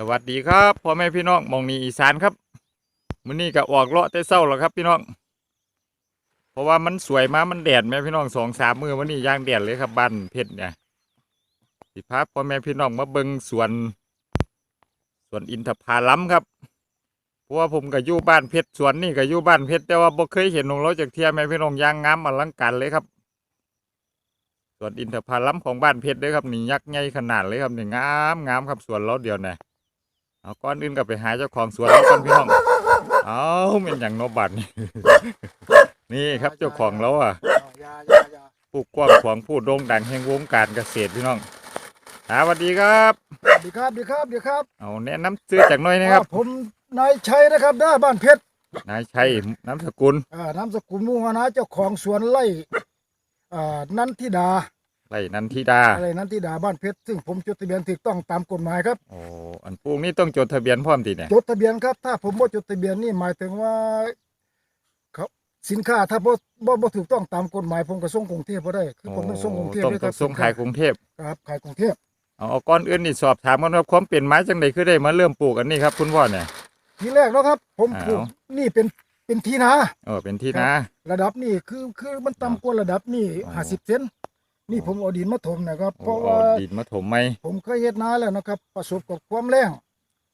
สวัสดีครับพ่อแม่พี่น้องมองนี้อีสานครับมื้อนี้ก็ออกเลาะแต่เช้าแล้วครับ พี่น้อง เพราะว่ามันสวยมามันแดดแม่พี่น้องสองสามมือวันนี้ย่างแดดเลยครับบ้านเพชรเนี่ยสิพาพ่อแม่พี่น้องมาเบิงสวนสวนอินทผลัมครับเพราะว่าผมก็อยู่บ้านเพชรสวนนี่ก็อยู่บ้านเพชรแต่ว่าบ่เคยเห็นของเราจากเทียแม่พี่น้องย่างงามอลังการเลยครับสวนอินทผลัมของบ้านเพชรเด้อครับนี่ยักษ์ใหญ่ขนาดเลยครับนี่งามงามครับสวนเราเดียวเนี่ย เอาก้อนอื่นก็ไปหาเจ้าของสวนแล้วกันพี่น้อง เอาเป็นอย่างโนบัตนี่ นี่ครับเจ้าของเราอะยายายาผู้กว้างขวางผู้โด่งดังแห่งวงการเกษตรพี่น้องอ่าสวัสดีครับ ดีครับดีครับดีครับเอาแนะนำซื้อจากหน่อยนะครับอ่าผมนายชัยนะครับด้าบ้านเพชรนายชัยน้ำสกุลอ่านามสกุลมุ่งนะเจ้าของสวนไร่อ่านันทิดา ไรนันทิดาอะไรนันทิดาบ้านเพชรซึ่งผมจดทะเบียนถูกต้องตามกฎหมายครับโอ้อันปลูกนี่ต้องจดทะเบียนพร้อมทีเนี่ยจดทะเบียนครับ ถ้าผมบ่จดทะเบียนนี่หมายถึงว่าเขาสินค้าถ้าบ่บ่บ่ถูกต้องตามกฎหมาย ผมก็ส่งกรุงเทพบ่ได้คือผมต้องส่งกรุงเทพต้องด้วยคต้รัอบงส่งขายกรุงเทพครับขายกรุงเทพเอาเอาก้อนอื่นนี่สอบถามกันว่าความเปลี่ยนไม้จังใดคือได้มาเริ่มปลูกอันนี้ครับ คุณพ่อเนี่ย ทีแรกแล้วครับ ผมอ้าวปลูกนี่เป็นเป็นที่นา เออเป็นที่ครับนา ระดับนี่คือคือมันต่ำกว่าระดับนี่อ๋อ ห้าสิบเซน นี่ผมเอาดินมาถมนะครับ เพโอ้ราะเอาว่าดินมาถมไหมผมเคยเฮ็ดนาแล้วนะครับ ประสบกับความแรง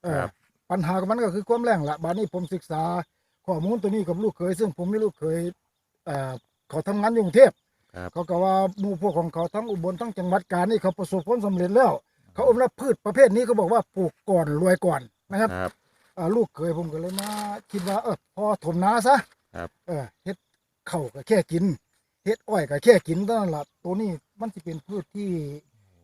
เออครับปัญหาของมันก็คือความแรงละบาดนี้ผมศึกษาข้อมูลตัวนี้กับลูกเคย ซึ่งผมมีลูกเคยเอ่อเขาทำงานอยู่กรุงเทพครับเขาก็ว่าหมู่พวกของเขาทั้งอุบลทั้งจังหวัดกาญนี่เขาประสบผลสำเร็จแล้ว เขาอมรับพืชประเภทนี้เขาบอกว่าปลูกก่อนรวยก่อนนะครับครับอ่าลูกเคยผมก็เลยมาคิดว่าเออพอถมนาซะครับเออเฮ็ดข้าวก็แค่กิน เฮ็ดอ้อยก็แค่กินเท่านั้นล่ะตัวนี้มันสิเป็นพืชที่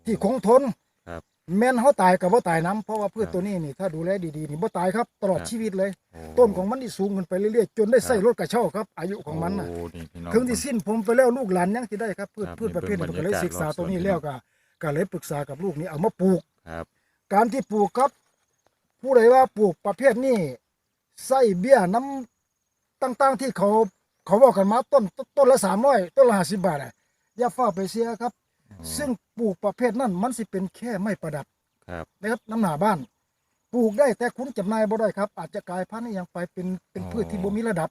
ที่คงทนครับ แม่นเฮาตายก็บ่ตายนํเพราะว่าพืชครับตัวนี้นี่ถ้าดูแลดีๆนี่บ่ตายครับตลอดครับชีวิตเลยโอ้ต้นของมันนี่สูงขึ้นไปเรื่อยๆจนได้ใส่ครับรถกระเช้าครับ อายุของมันน่ะโอ้นี่พี่น้องถึงที่สิ้นผมไปแล้วลูกหลานยังสิได้ครับพืชครับพืชประเภทนี้นี่ผมเป็นก็เลยบรรยากาศศึกษารอบสวนตัวนี้พี่น้องแล้วก็ก็เลยปรึกษากับลูกนี่เอามาปลูกครับ การที่ปลูกครับ ผู้ใดว่าปลูกประเภทนี้ไส้เบี้ยน้ำต่างๆที่เขา เขาบอกกันมาต้นต้นละสามร้อยต้นละห้าสิบบาทอะอย่าฟ้าไปเสียครับ ซึ่งปลูกประเภทนั้นมันสิเป็นแค่ไม่ประดับครับนะครับน้ำหนาบ้าน ปลูกได้แต่คุณจำหนายบ่ได้ครับ อาจจะกลายพันธุ์อหยังไปเป็นเป็นอ๋อพืชที่บ่มีระดับ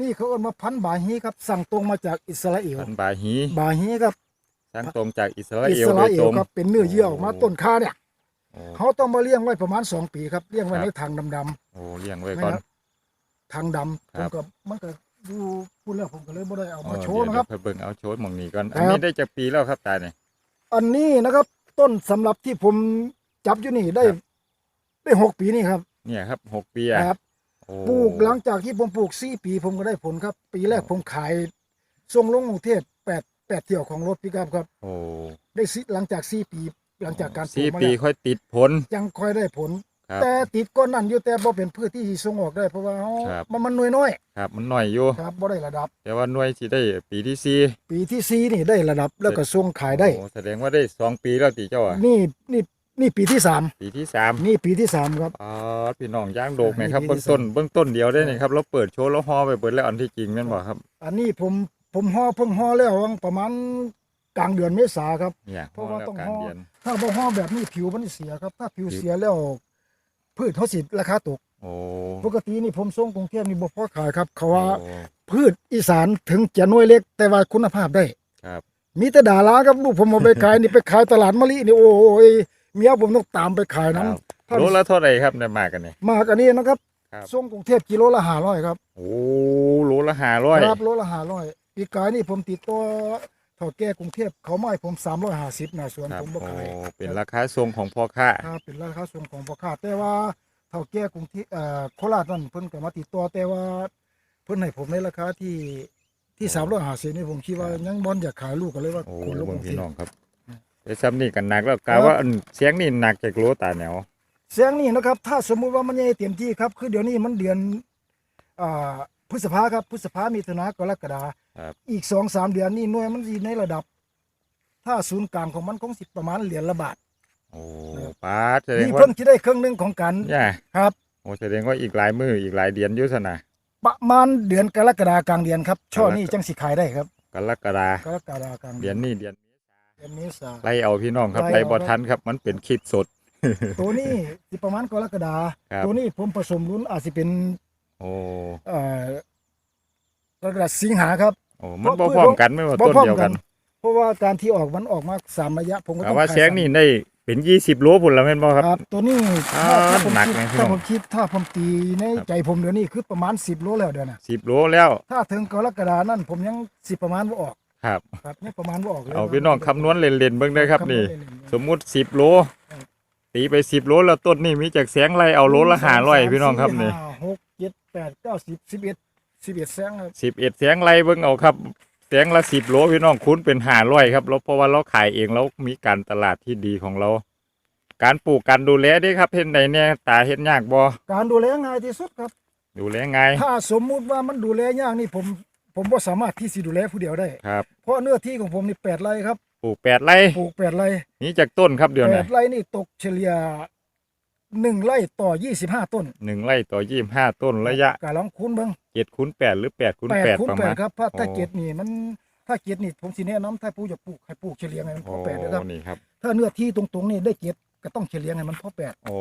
นี่เขาเอิ้นว่าพันธุ์บาฮีครับ สั่งตรงมาจากอิสราเอลพันบาฮีบาฮีครับสร้างตรงจากอิสราอิเอลสโดรายเอตลรงครับเป็นเนื้อเยื่อออกมาโอ้ต้นคาเนี่ยโอ้เขาต้องมาเลี้ยงไว้ประมาณสองปีครับเลี้ยงไว้ครับในถังดำๆโอ้เลี้ยงไว้ก่อนนะครับทางดำคผรัมบก็มันก็ ดูพูดแล้วผมก็เลยบ่ได้เอาเอมาอโชเดี๋ยวว์นะครับเดี๋ยวไปเบิ่งเอาโชว์หมองนี้ก่อนครับอันนี้ได้จากปีแล้วครับตาเนี่ย อันนี้นะครับ ต้นสำหรับที่ผมจับอยู่นี่ได้ ครับ ได้หกปีนี่ครับเนี่ยครับหกปีอะครับ โอ้ปลูกหลังจากที่ผมปลูกสี่ปีผมก็ได้ผลครับ ปีแรกโอ้ผมขายส่งลงกรุงเทพแปดแปดเที่ยวของรถปิกอัพครับ โอ้ได้สิหลังจากสี่ปี หลังจากการปลูสี่กมาปีแล้วค่อยติดผลยังค่อยได้ผล ครับแต่ติดก้อนนั่นอยู่แต่บ่เป็นพืชที่ส่งออกได้เพราะว่าเฮาครับ มันมันน้อยน้อยครับ มันหน่อยอยู่ ๆครับบ่ได้ระดับ แต่ว่าหน่วยที่ได้ปีที่สี่ปีที่สี่นี่ได้ระดับแล้วก็ส่งขายได้ โอ้แสดงว่าได้สองปีแล้วตีเจ้าอะนี่นี่นี่ปีที่สามปีที่สามนี่ปีที่สามครับ อ๋อพี่น้องย่างโดกไหมครับนี่ปีเบื้องที่ต้นสามเบื้องต้นเดียวได้นี่ครับเราเปิดโชว์แล้วฮอไปเปิดแล้วอันที่จริงแม่นบ่ครับ อันนี้ผมผมห่อเพิ่งห่อแล้ววังประมาณกลางเดือนเมษาครับ เนี่ยเพราะว่าแล้วต้องกลารห่อเดือน ถ้าบ่ห่อแบบนี้ผิวมันเสียครับ ถ้าผิวผิวเสียแล้ว พืชเขาสิราคาตก โอ้ปกตินี่ผมส่งกรุงเทพนี่บ่พอขายครับ เขาว่าโอ้พืชอีสานถึงจะหน่วยเล็ก แต่ว่าคุณภาพได้ ครับมีแต่ดาราครับลูกผมเอาไปขาย นี่ไปขายตลาดมะลินี่โอ้ยเมียผมต้องตามไปขายคนํรับถ้าโลละเท่าไหร่ครับในมากกันเนี่ย มากอันนี้นะครับครับ ส่งกรุงเทพกิโลละ500ครับโอ้โลละห้าร้อย ครับโลละ500ปีกายนี่ผมติดตัว เท่าแก่กรุงเทพเขามาให้ผม350หน้าสวนครับผมบ่โอ้ขายเป็นราคาทรงของพ่อค้าครับเป็นราคาส่งของพ่อค้าแต่ว่าเท่าแก่กรุงเทพเอ่อโคราชนั่นเพิ่นก็มาติดต่อแต่ว่าเพิ่นให้ผมในราคาที่ที่350นี่ผมคิดว่ายังบ่อยากขายลูกก็เลยว่าโอ้คนลงกเบิ่งรุงเทพี่พน้องครับไปซ้ำนี่กันหนักแล้วกาว่าอันเสียงนี่หนักจากโลตาแนวเสียงนี่นะครับ ถ้าสมมุติว่ามันยังเต็มที่ครับ คือเดี๋ยวนี้มันเดือนอ่าพฤษภาครับพฤษภามิถุนากรกฎา ครับอีกสองสามเดือนนี่หน่วยมันสิในระดับ ถ้าศูนย์กลางของมันคงสิประมาณเหรียญละบาทโอ้ครับป้าดแสดงนี่ว่าเพิ่งจะได้ครึ่งหนึงของกันย่าครับ โอ้แสดงว่าอีกหลายมืออีกหลายเดือนอยุสนะ ประมาณเดือนกรกฎากลางเดือนครับช่อนี้จังสิขายได้ครับกรกฎากรกฎากลางเดือนนี้เดือนเดือนเมษา ไล่เอาพี่น้องครับไล่ไล่เอาบ่ครับทันครับ มันเป็นคลิปสด ตัวนี้สิประมาณกรกฎาครับ ตัวนี้ผมผสมรุ่นอาจสิเป็นโอ้ เอ่อกรกฎาสิงหาครับ โอ้มันบ่พร้อมกันไม่ว่าบ่ต้นพร้อมเดียวกักันนเพราะว่าการที่ออกมันออกมาสามระยะผมก็แต่ต้องว่าขยแสงนี่ได้เป็นยี่สิบโลพุ่นละแม่นบ่ครับครับตัวนี้อ่าถ้าผมหนักคิดไหมพี่ถ้าน้องผมคิดถ้าผมตีในครับใจผมเดี๋ยวนี้คือประมาณ10โลแล้วเดี๋ยวนะสิบโลแล้ว ถ้าถึงกรกฎานั่นผมยังสิประมาณบ่ออกครับครับยังประมาณบ่ออกเลยเอาพี่น้องคำนวณเล่นๆเบิ่งได้อครับนี่ สมมุติสิบโลตีไปสิบโลแล้วต้นนี่มีจากแสงไรเอาโลละห้าร้อยพี่น้องครับนี่ห้าหกเจ็ดแปดเก้าสิบสิบเอ็ด สิบเอ็ดแสงครับสิบเอ็ดแสงไรเบิ่งเอาครับแสงละสิบโลพี่น้องคูณเป็นห้าร้อยครับแล้วเพราะว่าเราขายเองแล้วมีการตลาดที่ดีของเรา การปลูกการดูแลเด้ครับเห็นใดเนี่ยตาเห็นยากบ่การดูแลง่ายที่สุดครับ ดูแลง่ายถ้าสมมุติว่ามันดูแลยากนี่ผม ผมบ่สามารถที่สิดูแลผู้เดียวได้ครับเพราะเนื้อที่ของผมนี่แปดไร่ครับปลูกแปดไรปลูกแปดไร่นี่จากต้นครับเดี๋ยวแปนี้ดไร่นี่ตกเฉลี่ย หนึ่งไร่ต่อยี่สิบห้าต้นหนึ่งไรต่อยี่ห้าต้นระยะกะลองคูณเบิ่งเจ็ดคูณแปดหรือแปดคูณแปดแปดคูณประแปมาดณครับถ้าถ้าโอ้เกตนี่มันถ้าเกตนี่ผมสิแนะนำถ้าผู้จะปลูกให้ปลูกเฉลี่ยให้มันพโอ้อแปดนะครับนี่ครับ ถ้าเนื้อที่ตรงๆนี่ได้เกตก็ต้องเฉลี่ยให้มันพอแปด โอ้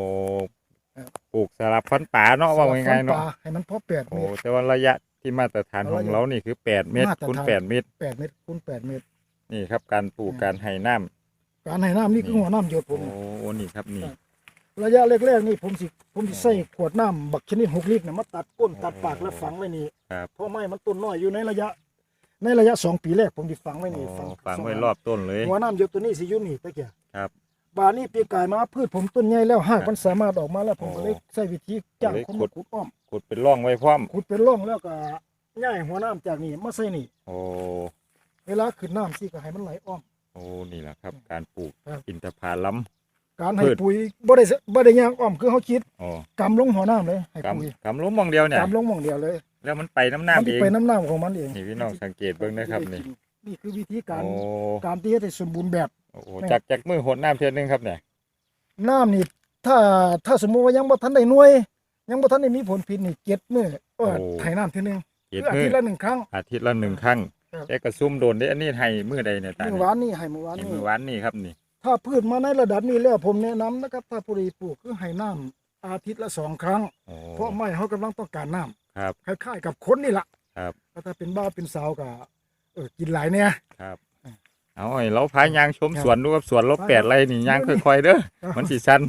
ครับ ปลูกสลับฟันป่าเนาะว่าง่ายๆปเนาะลให้มันพอแปดเมโอ้ตร แต่ว่าระยะที่มาตรฐานของเรานี่คือแปดเมตรมาตรฐาน คูณแปดเมตรแปดเมตรคูณแปดเมตร นี่ครับ การปลูกอืม การให้น้ำ การให้น้ำนี่คือหัวน้ำหยดผโอ้มโอ้นี่ครับนี่ครับ ระยะแรกๆนี่ผมสิผมสิใส่ขวดน้ำบักชนิดหกลิตรนะมาตัดก้นตัดปากแล้วฝังไว้นี่ครับ เพราะไม่มันต้นน้อยอยู่ในระยะ ในระยะสองปีแรกผมสิฝังไว้โอ้นี่ฝังไว้รอบต้นเลย หัวน้ำหยดตัวนี้สิอยู่นี่ตะเกียครับ บานนี้ปีกายมาพืชผมต้นใหญ่แล้วหากครับมันสามารถออกมาแล้วผมก็เลยโอ้ใช้วิธีจ้างเลยคนขุมาดขุดอ้อมขุดเป็นร่องไว้พร้อม ขุดเป็นร่องแล้วก็ย่ายหัวน้ำจากนี่มาใส่นี่ โอ้เวลาขึ้นน้ำสิก็ให้มันไหลอ้อม โอ้นี่แหละครับ การปลูกครับ อินทผลัม การให้พืช ปุ๋ยบ่ได้บ่ได้ย่างอ้อมคือเขาคิดโอ้กำลงหัวน้ำเลยให้กปุ๋ยำกำล้มมองเดียวเนี่ย กำลงหมองเดียวเลยแล้วมันไปน้ำมันน้ำสิเองไปน้ำน้ำของมันเองนี่พี่น้องสังเกตเบิ่งนะครับนี่นี่คือวิธีการโอ้การที่จะได้สมบูรณ์แบบ โอ้โหจากจากมือหดน้ำเทียนนึงครับเนี่ยน้ำนี่ถ้าถ้าสมมุติว่ายังบ่ทันได้หน่วย ยังบ่ทันได้มีผลผิดนี่เจ็ดมื้อเออไถน้ำทีนึงเจ็ดคืออามืทิอตย์ละหนึ่งครั้ง อาทิตย์ละหนึ่งครั้งครับ แต่กระซุ่มโดนได้อันนี้ให้มือใดเนี่ยตาเมื่อเนี่วานนี่ให้เมื่อวานให้นี่มือวานนี่ครับนี่ ถ้าพืชมาในระดับนี้แล้วผมแนะนำนะครับ ถ้าผู้ใดปลูกคือให้น้ำอาทิตย์ละสองครั้งโอ้เพราะไม้เขากำลังต้องการน้ำครับคล้ายๆกับคนนี่ล่ะครับแต่ถ้าเป็นบ้าวเป็นสาวก็เออกินหลายเนี่ย ครับอ่าเอาไอ้เราพายางชมครับสวนดูครับสวนเราไปแปดไรนี่ยางค่อยๆเด้อมันสิชัน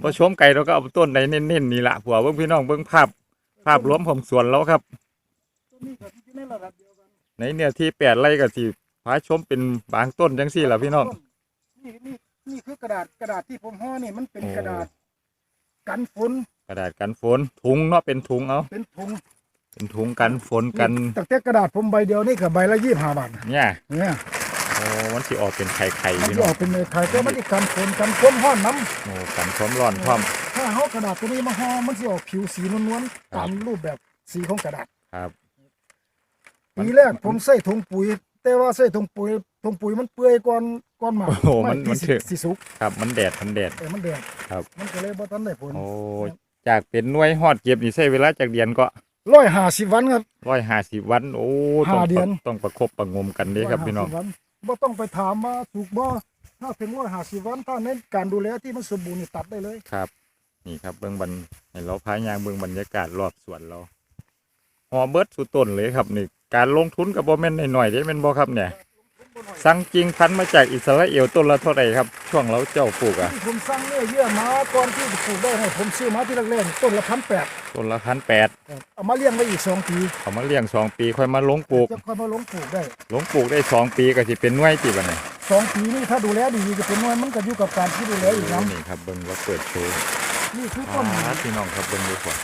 พอชมไก่เราก็เอาต้นใดเน้นๆนี่ละผัวเบิ่งพี่น้องเบิ่งภาพ ภาพรวมของสวนเราครับ ต้นนี้ก็อยู่ในระดับเดียวกันในเนี่ยที่แปดไรก็สิพาชมเป็นบางต้นจังสี่ล่ะพี่น้อง นี่นี่นี่คือกระดาษกระดาษที่ผมห่อนี่มันเป็นโอ้กระดาษ กันฝนกระดาษกันฝนถุงเนาะเป็นถุงเอาเป็นถุงเป็นถุงกันฝนกันตั้งแต่กระดาษผมใบเดียวนี่กับใบละยี่สิบห้าบาทเนี่ยเนี่ยโอ้มันสิออกเป็นไข่ไข่มันพี่จะน้อองอกเป็นเนยไทยแต่มันอีกกันฝนกันความร้อนน้โอ้กันความร้อนพร้อมำถ้าเขากระดาษตัวนี้มาห่อมันจะออกผิวสีนวลๆครับตามรูปแบบสีของกระดาษครับมันปีแรกผมใส่ถุงปุ๋ย แต่ว่าใส่ถุงปุ๋ย ถุงปุ๋ยมันเปื่อยก่อนก่อนหมากโอ้โหมันไที่มันสิถึก สิสุกครับมันแดดมันแดดเออมันแดดครับ มันก็เลยบ่ทันได้ผลโอ้จากเป็นหน่วยฮอดเก็บนี่ใช้เวลาจากเดือนก็ร้อยห้าสิบวันครับ ร้อยห้าสิบวัน โอ้ต้องห้าเดือน ต้องประคบประงมกันเด้ครับพี่น้อง 150วันบ่ต้องไปถามว่าถูกบ่ถ้าถึงร้อยห้าสิบวันถ้าในการดูแลที่มันสมบูรณ์นี่ตัดได้เลย ครับ นี่ครับเบื้องบันให้เราพายางเบื้องบรรยากาศรอบสวนเราหอเบิดสุดต้นเลยครับนี่ การลงทุนกับบ่แม่นหน่อยๆได้แม่นบ่ครับเนี่ย สั่งจริงพันธุ์มาจากอิสราเอลต้นละเท่าไหร่ครับ ช่วงเราเจ้าปลูกอะที่ผมสั่งเนื้อเยื่อมาก่อนที่จะปลูกได้ให้ผมซื้อมาที่แรกๆต้นละพันแปดต้นละพันแปดเอามาเลี้ยงไว้อีกสองปีเขามาเลี้ยงสองปีค่อยมาลงปลูกจะค่อยมาลงปลูกได้ลงปลูกได้สองปีก็สิเป็นหน่วยติบัดนี้สองปีนี่ถ้าดูแลดีจะเป็นน้อยมันก็อยู่กับการที่ดูแลอีกน้นี่ครับเบิ่งเราเปิดโชว์ำนี่คือต้นอ่าพี่น้องครับเบิ่งดูก่อน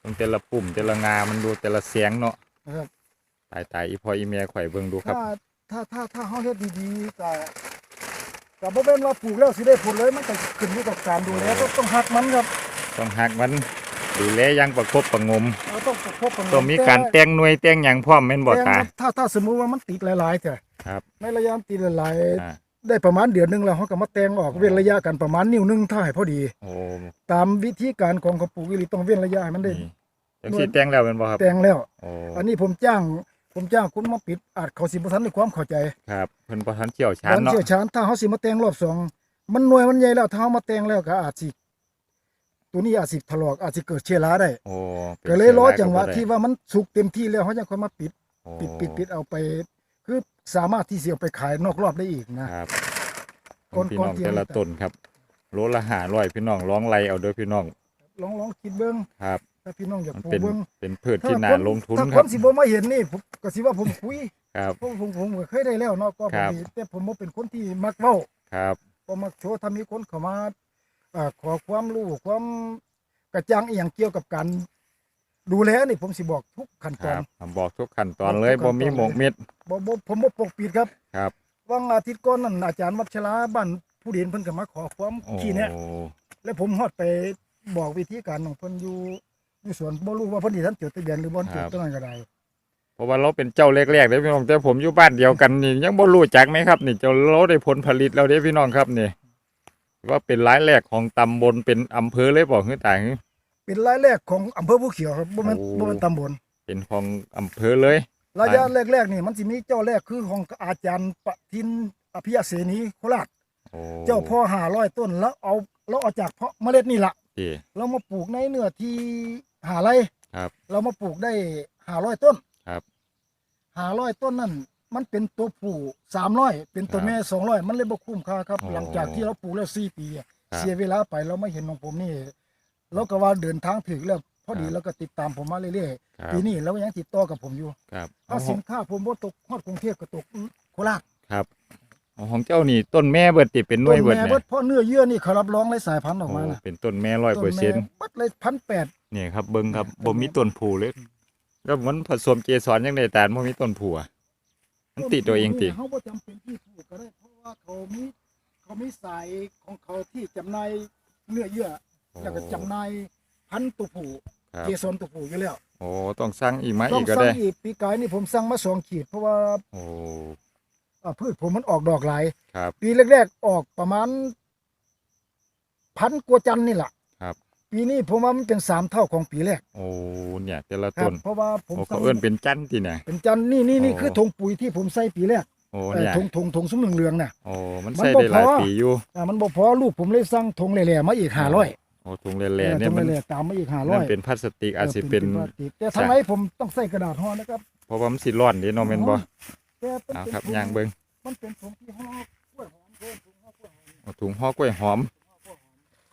เบิ่งแต่ละปุ่มแต่ละงา มันดูแต่ละเสียงเนาะนะครับตายตายอีพออีเมียข่อยเบิ่งดูครับ ถ้าถ้าถ้าถ้าเขาเฮ็ดดีๆก็ก็บ่เป็นว่าปลูกแล้วสิได้ผลเลยมันก็ขึ้นอยู่กับการดูแลต้องต้องหักมันครับต้องหักมันดูแลอยังประคบประหงมเราต้องประคบประหงต้องมีการแต่งหน่วยแต่งหยังพร้อมแม่นบ่แต่ตาถ้าถ้าสมมุติว่ามันติดหลายๆเถอะครับในระยะติดหลายอ่า ๆได้ประมาณเดือนหนึงแล้วเขาก็มาแต่งออกเว้นระยะกันประมาณนิ้วหนึงถ้าให้พอดี โอ้ตามวิธีการของเขาปลูกอีหลีต้องเว้นระยะให้มันได้นี่จังสิแต่งแล้วแม่นบ่ครับแต่งแล้ว โอ้อันนี้ผมจ้าง ผมจ้างคุณมาปิดอาจเขาสิบ่ทันในความเข้าใจครับเพิ่นบ่ทันเชี่ยวชาญการเนาะเชี่ยวชาญถ้าเขาสิมาแต่งรอบสองมันหน่วยมันใหญ่แล้วถ้าเอามาแต่งแล้วก็อาจสิตัวนี้อาจสิถลอกอาจสิเกิดเชื้อราได้โอ้ป็นก็เลยรอชื้จังหวะก็บ่ได้ที่ว่ามันสุกเต็มที่แล้วเขาจะค่อยมาปิดโอ้ปิดปิดปิดเอาไป คือสามารถที่จะเอาไปขายนอกรอบได้อีกนะครับก่อนพี่ก่อนน้องเที่ยงแต่ละนี่ก็ต้นครับโลละห้าร้อยพี่น้องร้องไล่เอาเด้อพี่น้องลองลองคิดเบิ้งครับ ถ้าพี่น้องอยากมันปลูเป็กนเบิ้งเป็นพืชที่น่าลงทุนถ้าคครับ นสิบ่มาเห็นนี่ผมก็สิว่าผมคุยครับเพราะผมผมก็เคยได้แล้วเนาะก็ครับผมแต่ผมบ่เป็นคนที่มักเว้า ครับบ่มักโชว์ถ้ามีคนเข้ามาอ่าขอความรู้ความกระจ่างอีหยังเกี่ยวกับการดูแลนี่ผมสิบอกทุกขั้นคตอรัน บผมบอกทุกขั้นตอนเลยบอกทุบ่กขั้นตอน มีหมกเม็ดบ่บ่ผมบ่ปกปิดครับครับ วังอาทิตย์ก่อนนั่นอาจารย์วัชราบ้านผู้เรียนเพิ่นก็มาขอความโอ้ขี้แนะแล้วผมฮอดไปบอกวิธีการของเพิ่นอยู่ อยู่สวนบ่รู้ว่าเพิ่นสิทันจดทะเบียนหรือบ่ทันจดตัวนั้นก็ได้เพราะว่าเราเป็นเจ้าแรกๆเด้อพี่น้องแต่ผมอยู่บ้านเดียวกันนี่ยังบ่รู้จักไหมครับ นี่เจ้าเราได้ผลผลิตแล้วเด้อพี่น้องครับนี่ว่าเป็นรายแรกของตำบลเป็นอำเภอเลยบอกคือต่างเป็นรายแรกของอำเภอภูเขียวครับบ่แม่นโอ้บ่แม่นตำบลเป็นของอำเภอเลยระยะแรกๆนี่มันสิมีเจ้าแรกคือของอาจารย์ปะทินอภิยเสนีโคราชโอ้เจ้าพ่อ500ต้นแล้วเอาเราเอาจากเพาะเมล็ดนี่ล่ะ เอ้เรามาปลูกในเนื้อที่หาไร่ครับเรามาปลูกได้500ต้นครับ500ต้นนั่นมันเป็นตัวผู้300เป็นตัวครับแม่200มันเลยบ่คุ้มค่าครับ โอ้หลังจากที่เราปลูกแล้ว4ปีอะครับเสียเวลาไปเราไม่เห็นของผมนี่เราก็ว่าเดินทางถึงแล้วพอดีครับแล้วก็ติดตามผมมาเรื่อยครัๆบปีนี้เราก็ยังติดต่อกับผมอยู่ครับถ้าสินค้าผมบ่ตกฮอดกรุงเทพก็ตกโคราชครับเอา ของเจ้านี่ต้นแม่เบิดติเป็นหน่วยเบิดต้นแม่เนี่เบิยดเพราะเนื้อเยื่อนี่เขารับรองเลยสายพันธุ์ออกโอ้มานะเป็นต้นแม่ร้อยเปอร์เซ็นต์บัดเลยพันแปดเนี่ยครับเบิ้งครับต้นแม่บ่มีต้นผูเลยก็มันผสมเกสรยังได้แต่บ่มีต้นผูอะมันติดตัวเองติ เขาบ่จำเป็นที่ปลูกก็ได้เพราะว่าเขามีเขามีสายของเขาที่จำหน่ายเนื้อเยื่อแล้วก็จำหน่ายพันธุ์ตัวผู้ครับ เกสรตัวผู้อยู่แล้ว โอ้ต้องสั่งอีกไหมต้ออีงกก็สั่ได้งอีกปีกายนี่ผมสั่งมาสองขีดเพราะว่าโอ้ อ่าพืชผมมันออกดอกหลายครับ ปีแรกๆออกประมาณพันกว่าจันนี่แหละครับ ปีนี้ผมว่ามันเป็นสามเท่าของปีแรกโอ้เนี่ยแต่ละครัต้บนเพราะว่าผมโอ้สั่เขางเอิ้นเป็นจันที่เนี่ย เป็นจันนี่นี่นี่โอ้ คือธงปุ๋ยที่ผมใส่ปีแรกโอ้เอ่อเนี่ยธงธงธงซุ้มเหลืองๆน่ะ โอ้มันมันใส่บ่ได้หลายพอ ปีอยู่อ่ามันบ่พอลูกผมเลยสั่งธงแหล่ๆมาอีกห้าร้อยโอ้ถุงแหล่ๆเนี่ยธงมันแหล่ๆตามมาอีกห้าร้นั่อนยเป็นพลาสติกอาจสิเป็นพลาสติกแต่ทำไมผมต้องใส่กระดาษห่อนะครับ เพราะว่ามันสิร้อนเดิเนาะแม่นบ่แต่ เป็นเอาเป็นครับถุงย่างเบิ่งมันเป็นถุงที่ห่อกล้วยหอมเพิ่นถุงห่อกล้วยหอมเอาถุงห่อกล้วยหอม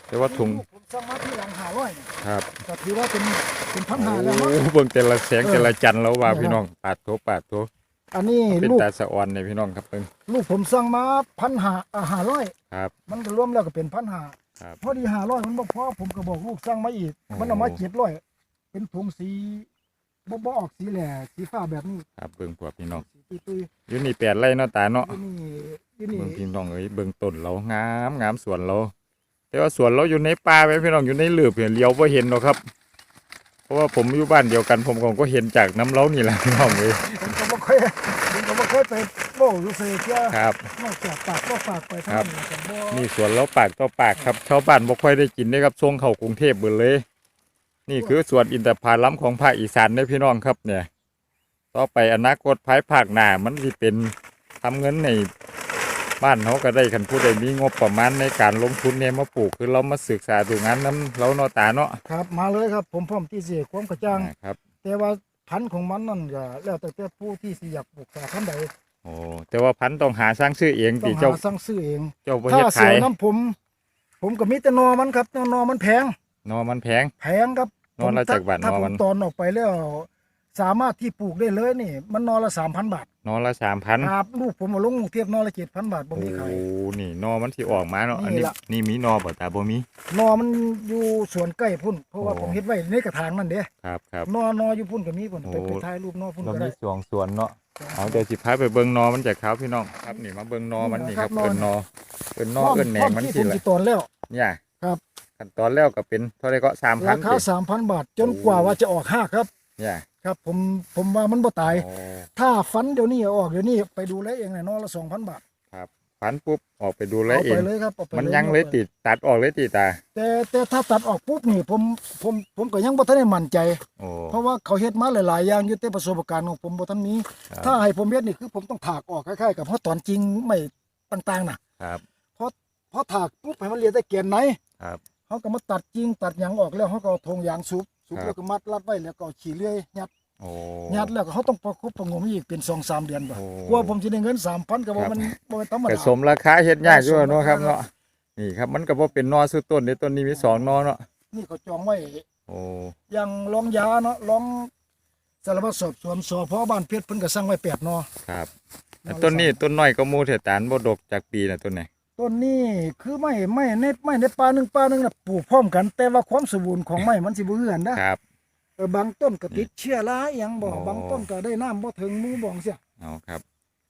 แต่ว่าถุงลูกผมสั่งมาที่หลังห้าร้อยเนี่ยครับก็ถือว่าเป็นเป็นพันโอ้หาแล้วมั้งเบิ่งแต่ละแสงเออแต่ละจันทร์แล้วว่าเนี่ยพี่น้องปาดโถปาดโถอันนี้เป็นลูกตาสะออนเนี่ยพี่น้องครับเบิ่งลูกผมสั่งมาพันหาอ่าห้าร้อยครับ มันก็รวมแล้วก็เป็นพันหาครับพอดีห้าร้อยมันบ่พอผมก็บอกลูกสั่งมาอีกโอ้มันเอามาเจ็ดร้อยเป็นถุงสีบ่บ่ออกสีแหล่สีฟ้าแบบนี้ครับเบิ่งพวกพี่น้อง สีตุยอยู่นี่แปดไร่เนาะตาๆเนาะอยู่นี่อยู่นี่เบิ่งพี่น้องเอ้ยเบิ่งต้นเรางามงามสวนเรา แต่ว่าสวนเราอยู่ในป่าไหมพี่น้องอยู่ในหลืบเนี่ยเลี้ยวบ่เห็นหรอกครับ เพราะว่าผมอยู่บ้านเดียวกัน ผมก็เห็นจากน้ำเล้านี่แหละพี่น้องเอ้ยผมก็บ่เคยผมก็บ่เคยไปโบ้รู้สึกเชื่อครับ นอกจากปากก็ฝากไปครัทางบนี้ก็บ่นี่สวนเราปากต่อปากครับชาวบ้านบ่ค่อยได้กินได้ครับส่งเข้ากรุงเทพเบิดเลย นี่คือสวนอินทผลัมของภาคอีสานได้อพี่น้องครับเนี่ย ต่อไปอนาคตภายภาคหน้ามันสิเป็นทำเงินในบ้านเขาก็ได้คันผู้ใดมีงบประมาณในการลงทุนเนี่ยมาปลูกคือเรามาศึกษาดูงานน้ำเราเนาะตาเนาะครับ มาเลยครับ ผมพร้อมที่สิให้ความกระจ่างครับ แต่ว่าพันธุ์ของมันนั่นก็แล้วแต่แต่ผู้ที่สิอยากปลูกสายพันธุ์ใดโอ้แต่ว่าพันธุ์ต้องหาสร้างชื่อเองต้อติงเจ้าหาสั่งซื้อเองเจ้าบ่ถ้าเฮ็ดเสีขายยวน้ำผม ผมก็มีแต่นอมันครับนอมันแพงนอมันแพงแพงครับนอละผมถ้จากบาทถ้านอผมันมตอนออกไปแล้ว สามารถที่ปลูกได้เลยนี่ มันนอละสามพันบาทนอละสามพันครับลูกผมมาลงกรุงเทียบนอละเจ็ดพันบาทบ่โอ้มีขายนี่นอมันสิออกมาเนาะอันนี่นี้ล่ะ นี่มีนอบ่ตาบ่มี นอมันอยู่สวนใกล้พุ่น เพราะว่าโอ้ผมเฮ็ดไว้ในกระถางนั่นเด้ครับครับ นอนออยู่พุ่นก็มีพุ่นไปโอ้ ไปถ่ายรูปนอพุ่นเราก็มีได้สวงสวนเนาะเอาเดี๋ยวสิพาไปเบิ่งนอมันจากเขาพี่น้องครับนี่มาเบิ่งนอมันนี่ครับครับนอเอิ้นนอเอิ้นนอเอิ้นแหนงมันที่สิผมล่ะสิตอนแล้ว เนี่ยครับ ขั้นตอนแล้วก็เป็นเท่าไหร่ก็3,000ราคาสิสามพันบาทจนกว่าว่าจะออกห้าครับ เนี่ย ครับผมผมว่ามันบ่ตายโอ้ถ้าฟันเดี๋ยวนี้เอาออกเดี๋ยวนี้ไปดูแลเองเนี่ยนอละสองพันบาทพันปุ๊บออกไปดูแลเอาเอไปง เลยครับเอาไปมันยังเลยติดตัดออกเลยติตาแต่แต่ถ้าตัดออกปุ๊บนี่ผมผมผมก็ยังบ่ทันได้มั่นใจ โอ้ เพราะว่าเขาเฮ็ดมาหลายๆอย่างอยู่แต่ประสบการณ์ของผมบ่ทันมีครับ ถ้าให้ผมเฮ็ดนี่คือผมต้องถากออกคล้ายๆกับเพราะตอนจริงไม่ต่างๆน่ะ ครับ พอถากปุ๊บให้มันเรียนได้เกณฑ์ไหนครับ เขาก็มาตัดจริงตัดหยังออกแล้วเขาก็เอาธงยางซุบ ซุบครับแล้วก็มัดรัดไว้แล้วก็เอาขี่เลื่อยยัดโอ้ยัดแล้วก็เขาต้องประคบประหงมอีกเป็นสองสามเดือนบ่โอ้กว่าผมจะได้เงินสามพันก็บ่ครับมันบ่เป็นธรรมก็ดาสมราคาเฮ็ดยากอยู่สมราคาเนาะครับเนาะนี่ครับมันก็บ่เป็นนอสุดต้นในต้นนี้มีสองนอเนาะนี่เขาจองไว้โอ้ยังรองยาเนาะรองสารวัตรสอบสวนสพบ้านเพชรเพิ่นก็สั่งไว้แปดนอครับอันต้นนี้ต้นน้อยก็หมูเถตานบ่ดกจากปีน่ะต้นไหน ต้นนี้คือไม่ไม่ในไม่ในป่าหนึ่งป่าหนึ่งน่ะปลูกพร้อมกัน แต่ว่าความสมบูรณ์ของไม้มันสิบ่คือกันนะครับ เออบางต้นก็ติดเชื้อราอหยังบ่อ๋อ บางต้นก็ได้น้ำบ่ถึงหมู่บ่เสียเอาครับ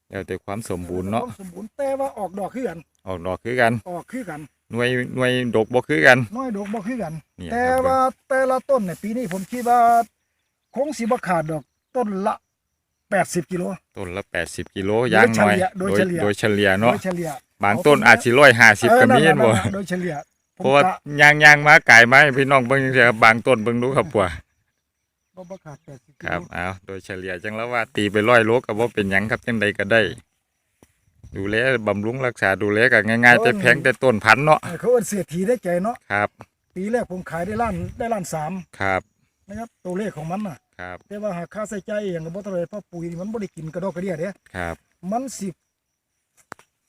แล้วแต่ความสมบูรณ์เนาะความสมบูรณ์แต่ว่าออกดอกคือกันออกดอกคือกันออกคือกัน หน่วยหน่วยดกบ่คือกัน น้อยดอกบ่คือกันนี่แต่ครับว่าแต่ละต้นเนี่ยปีนี้ผมคิดว่าคงสิบ่ขาดดอกต้นละ 80กิโล ต้นละ 80กิโลอย่างน้อยโดยเฉลี่ยโดยเฉลี่ยโดเนาะยเฉลี่ย บางต้นอาจสิ150ก็มีเอเห็อนนั่นบ่น่ะโดยเฉลี่ยผมเพราะว่ากยางยางมาไก่มาให้พี่น้องเบิ่งจังซี่ครับบางต้นเบิ่งดูครับปัวบ่บ่ขาด80กิโลครับเอาโดยเฉลี่ยจังแล้วว่าตีไปร้อยโลก็บ่เป็นหยังครับจังใดก็ได้ ดูแลบำรุงรักษาดูแลก็ง่ายๆแต่แพงแต่ต้นพันธุ์เนาะเออเขาเอิ้นเศรษฐีได้ใจเนาะครับปีแรกผมขายได้ล้านได้ล้านสามครับนะครับตัวเลขของมันน่ะครับแต่ว่าหากค่าใช้จ่ายอหย่างก็บ่เท่าไหร่เพราะปุ๋ยนี่มันบ่ได้กินกระดอกกระเดียเด้ครับมันสิ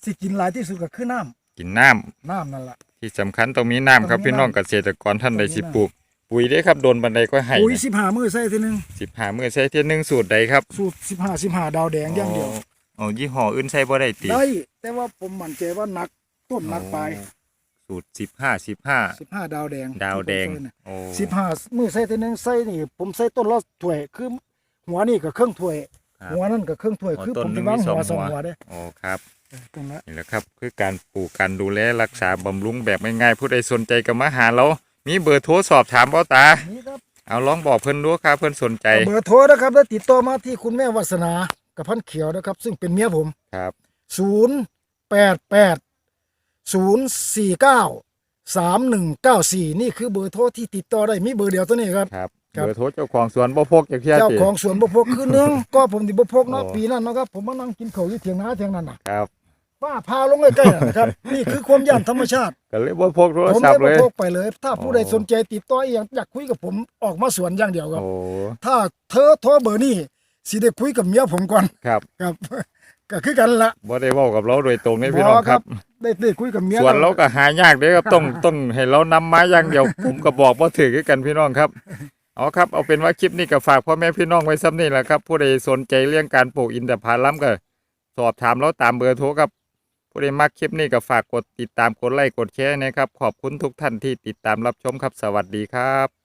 สิกินหลายที่สุดก็คือน้ำกินน้ำน้ำนั่นล่ะที่สำคัญต้องมีน้ำครับ ต้องมีพี่น้องน้ำเกษตรกรท่านใดต้องมีสิน้ำ ปลูก ปุ๋ยเด้ครับโดนบันไดก็ให้ปุ๋ย15มื้อใส่ทีนึงสิบหามือใช้เที่ยหนึงสูตรใดครับสูตร15 15ดาวแดงอย่างเดียว อ๋อยี่ห้ออื่นใช้บ่ได้ติได้ แต่ว่าผมมั่นใจว่าหนักต้นหนักปลายสูตรสิบห้าสิบห้า15ดาวแดงดาวแดงที่ผมใส่น่ะโอ้15มื้อใส่ทีนึงใส่นี่ ผมใส่ต้นละถ้วยคือหัวนี่ก็ครึ่งถ้วย ครับ หัวนั่นก็ครึ่งถ้วยอ๋อคือต้ผนมหนึ่สิงวางมีสหัองวสองหัว หัวเด้ โอ้ครับเออ ตรงนั้นนี่แหละครับ คือการปลูกการดูแลรักษาบำรุงแบบง่ายๆผู้ใดสนใจก็มาหาเรา มีเบอร์โทรสอบถามเบ้าตา นี่ครับเอาลองบอกเพิ่นดูครับเพิ่นสนใจเบอร์โทรนะครับแล้วติดต่อมาที่คุณแม่วัสนากับพันเขียวนะครับ ซึ่งเป็นเมียผมครับ ศูนย์แปดแปดศูนย์สี่เก้าสามหนึ่งเก้าสี่นี่คือเบอร์โทรที่ติดต่อได้มีเบอร์เดียวตัวนี้ครับ ครับครับ เบอร์โทรเจ้าของสวนบ่พกจักเที่ยเจ้าติ ของสวนบพกคือหนึง ก็ผมติบพกเนาะโอ้ ปีนั้นเนาะครับผมมานั่งกินข้าวอยู่เถียงนาเถียงนั้นน่ะ ครับ ป้าพาลงใกล้ๆน่ะนะครับ นี่คือความย่านธรรมชาติก็เลยบ่พกโทรผมศัพได้ท์บเลยพกไปเลย ถ้าผู้ใดโอ้สนใจติดต่ออีหยังอยากคุยกับผมออกมาสวนอย่างเดียวครับ โอ้ถ้าเธอโทรเบอร์นี้สิได้คุยกับเมียผมก่อนครับครับ ก็คือกันละ บ่ได้เว้ากับเราโดยตรงนี่พี่น้องบ่ครับ ได้ได้คุยกับเมียส่วนเราก็หายากเด้อครับต้องครับต้องให้เรานำมาอย่างเดียว ผมก็บอกว่าถือคือกันพี่น้องครับเอาครับเอาเป็นว่าคลิปนี้ก็ฝากพ่อแม่พี่น้องไว้ซ้ำนี่แหละครับ ผู้ใดสนใจเรื่องการปลูกอินทผลัมก็สอบถามเราตามเบอร์โทรครับ ผู้ใดมักคลิปนี้ก็ฝากกดติดตามกดไลค์กดแชร์นะครับ ขอบคุณทุกท่านที่ติดตามรับชมครับสวัสดีครับ